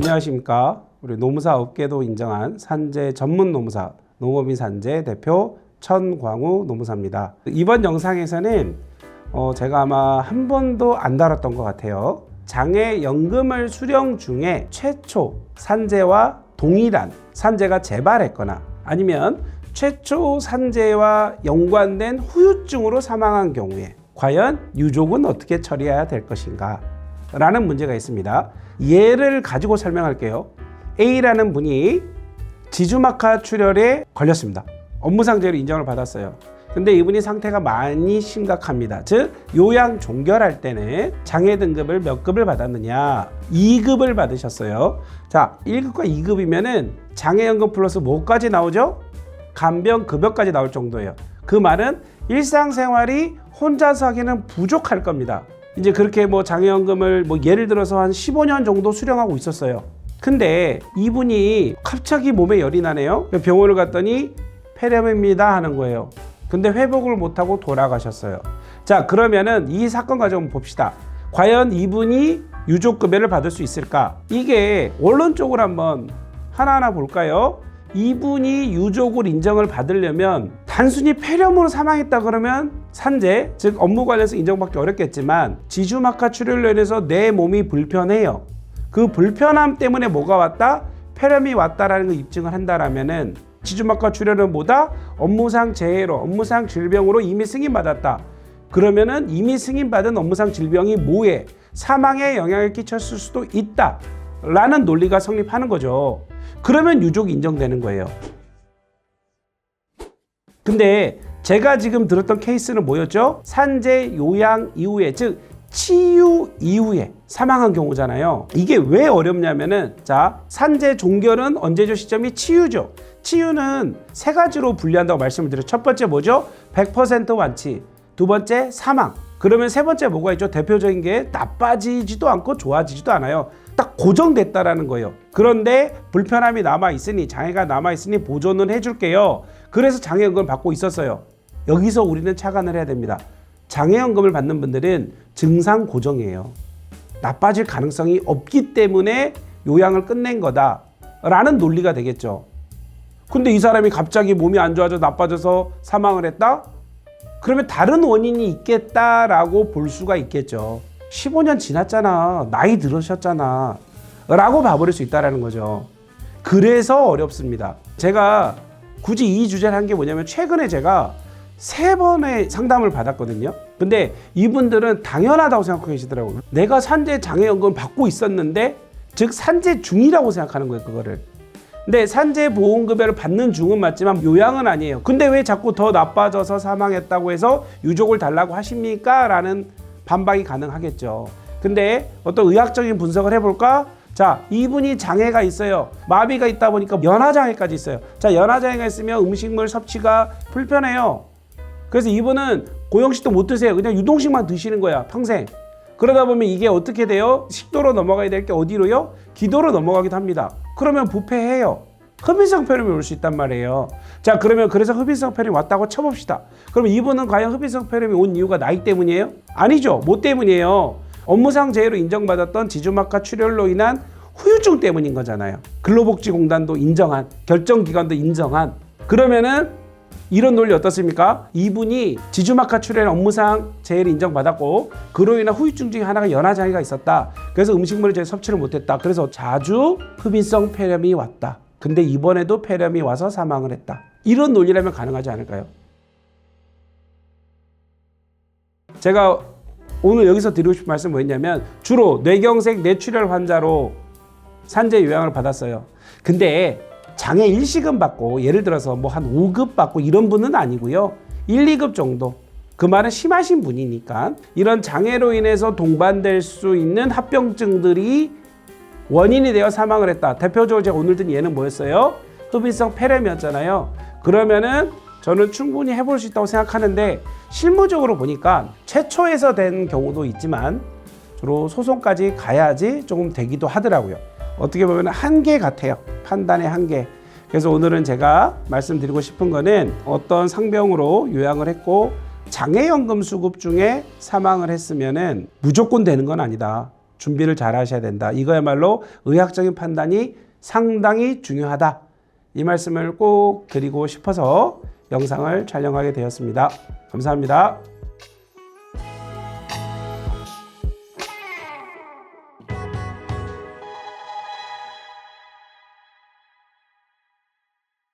안녕하십니까. 우리 노무사 업계도 인정한 산재 전문 노무사 농업인 산재 대표 천광우 노무사입니다. 이번 영상에서는 어, 제가 아마 한 번도 안 다뤘던 것 같아요. 장애 연금을 수령 중에 최초 산재와 동일한 산재가 재발했거나 아니면 최초 산재와 연관된 후유증으로 사망한 경우에 과연 유족은 어떻게 처리해야 될 것인가? 라는 문제가 있습니다. 예를 가지고 설명할게요. A라는 분이 지주막하 출혈에 걸렸습니다. 업무상재로 인정을 받았어요. 근데 이분이 상태가 많이 심각합니다. 즉 요양 종결할 때는 장애 등급을 몇 급을 받았느냐? 2급을 받으셨어요. 자, 1급과 2급이면은 장애 연금 플러스 뭐까지 나오죠? 간병 급여까지 나올 정도예요. 그 말은 일상생활이 혼자서 하기는 부족할 겁니다. 이제 그렇게 뭐 장애연금을 뭐 예를 들어서 한 15년 정도 수령하고 있었어요. 근데 이분이 갑자기 몸에 열이 나네요. 병원을 갔더니 폐렴입니다 하는 거예요. 근데 회복을 못하고 돌아가셨어요. 자, 그러면은 이 사건 과정을 봅시다. 과연 이분이 유족급여를 받을 수 있을까? 이게 원론적으로 한번 하나하나 볼까요? 이분이 유족을 인정을 받으려면 단순히 폐렴으로 사망했다 그러면 산재, 즉 업무 관련해서 인정받기 어렵겠지만 지주막하 출혈로 인해서 내 몸이 불편해요. 그 불편함 때문에 뭐가 왔다? 폐렴이 왔다라는 걸 입증을 한다라면은 지주막하 출혈은 뭐다? 업무상 재해로, 업무상 질병으로 이미 승인받았다. 그러면은 이미 승인받은 업무상 질병이 뭐에 사망에 영향을 끼쳤을 수도 있다. 라는 논리가 성립하는 거죠. 그러면 유족이 인정되는 거예요. 근데 제가 지금 들었던 케이스는 뭐였죠? 산재 요양 이후에 즉 치유 이후에 사망한 경우잖아요. 이게 왜 어렵냐면은 자 산재 종결은 언제죠? 시점이 치유죠. 치유는 세 가지로 분류한다고 말씀을 드렸죠. 첫 번째 뭐죠? 100% 완치. 두 번째 사망. 그러면 세 번째 뭐가 있죠? 대표적인 게 나빠지지도 않고 좋아지지도 않아요. 딱 고정됐다라는 거예요. 그런데 불편함이 남아 있으니 장애가 남아 있으니 보존을 해줄게요. 그래서 장애연금을 받고 있었어요. 여기서 우리는 착안을 해야 됩니다. 장애연금을 받는 분들은 증상 고정이에요. 나빠질 가능성이 없기 때문에 요양을 끝낸 거다라는 논리가 되겠죠. 근데 이 사람이 갑자기 몸이 안 좋아져 나빠져서 사망을 했다? 그러면 다른 원인이 있겠다라고 볼 수가 있겠죠. 15년 지났잖아. 나이 들으셨잖아. 라고 봐버릴 수 있다는 거죠. 그래서 어렵습니다. 제가 굳이 이 주제를 한 게 뭐냐면 최근에 제가 세 번의 상담을 받았거든요. 근데 이분들은 당연하다고 생각하고 계시더라고요. 내가 산재 장애연금 받고 있었는데 즉 산재 중이라고 생각하는 거예요, 그거를. 근데 산재 보험급여를 받는 중은 맞지만 요양은 아니에요. 근데 왜 자꾸 더 나빠져서 사망했다고 해서 유족을 달라고 하십니까? 라는 반박이 가능하겠죠. 근데 어떤 의학적인 분석을 해볼까? 자, 이분이 장애가 있어요. 마비가 있다 보니까 연하장애까지 있어요. 자, 연하장애가 있으면 음식물 섭취가 불편해요. 그래서 이분은 고형식도 못 드세요. 그냥 유동식만 드시는 거야, 평생. 그러다 보면 이게 어떻게 돼요? 식도로 넘어가야 될 게 어디로요? 기도로 넘어가기도 합니다. 그러면 부패해요. 흡인성 폐렴이 올 수 있단 말이에요. 자, 그러면 그래서 흡인성 폐렴이 왔다고 쳐봅시다. 그러면 이분은 과연 흡인성 폐렴이 온 이유가 나이 때문이에요? 아니죠. 뭐 때문이에요? 업무상 재해로 인정받았던 지주막하 출혈로 인한 후유증 때문인 거잖아요. 근로복지공단도 인정한, 결정기관도 인정한. 그러면은 이런 논리 어떻습니까? 이분이 지주막하 출혈 업무상 재해를 인정받았고 그로 인한 후유증 중에 하나가 연하 장애가 있었다. 그래서 음식물을 제 섭취를 못했다. 그래서 자주 흡인성 폐렴이 왔다. 근데 이번에도 폐렴이 와서 사망을 했다. 이런 논리라면 가능하지 않을까요? 제가 오늘 여기서 드리고 싶은 말씀 뭐였냐면 주로 뇌경색 뇌출혈 환자로 산재 요양을 받았어요. 근데 장애 일시금 받고 예를 들어서 뭐 한 5급 받고 이런 분은 아니고요. 1, 2급 정도. 그 말은 심하신 분이니까 이런 장애로 인해서 동반될 수 있는 합병증들이 원인이 되어 사망을 했다. 대표적으로 제가 오늘 든 예는 뭐였어요? 흡인성 폐렴이었잖아요. 그러면은 저는 충분히 해볼 수 있다고 생각하는데 실무적으로 보니까 최초에서 된 경우도 있지만 주로 소송까지 가야지 조금 되기도 하더라고요. 어떻게 보면 한계 같아요. 판단의 한계. 그래서 오늘은 제가 말씀드리고 싶은 거는 어떤 상병으로 요양을 했고 장애연금 수급 중에 사망을 했으면은 무조건 되는 건 아니다. 준비를 잘 하셔야 된다. 이거야말로 의학적인 판단이 상당히 중요하다. 이 말씀을 꼭 드리고 싶어서 영상을 촬영하게 되었습니다. 감사합니다.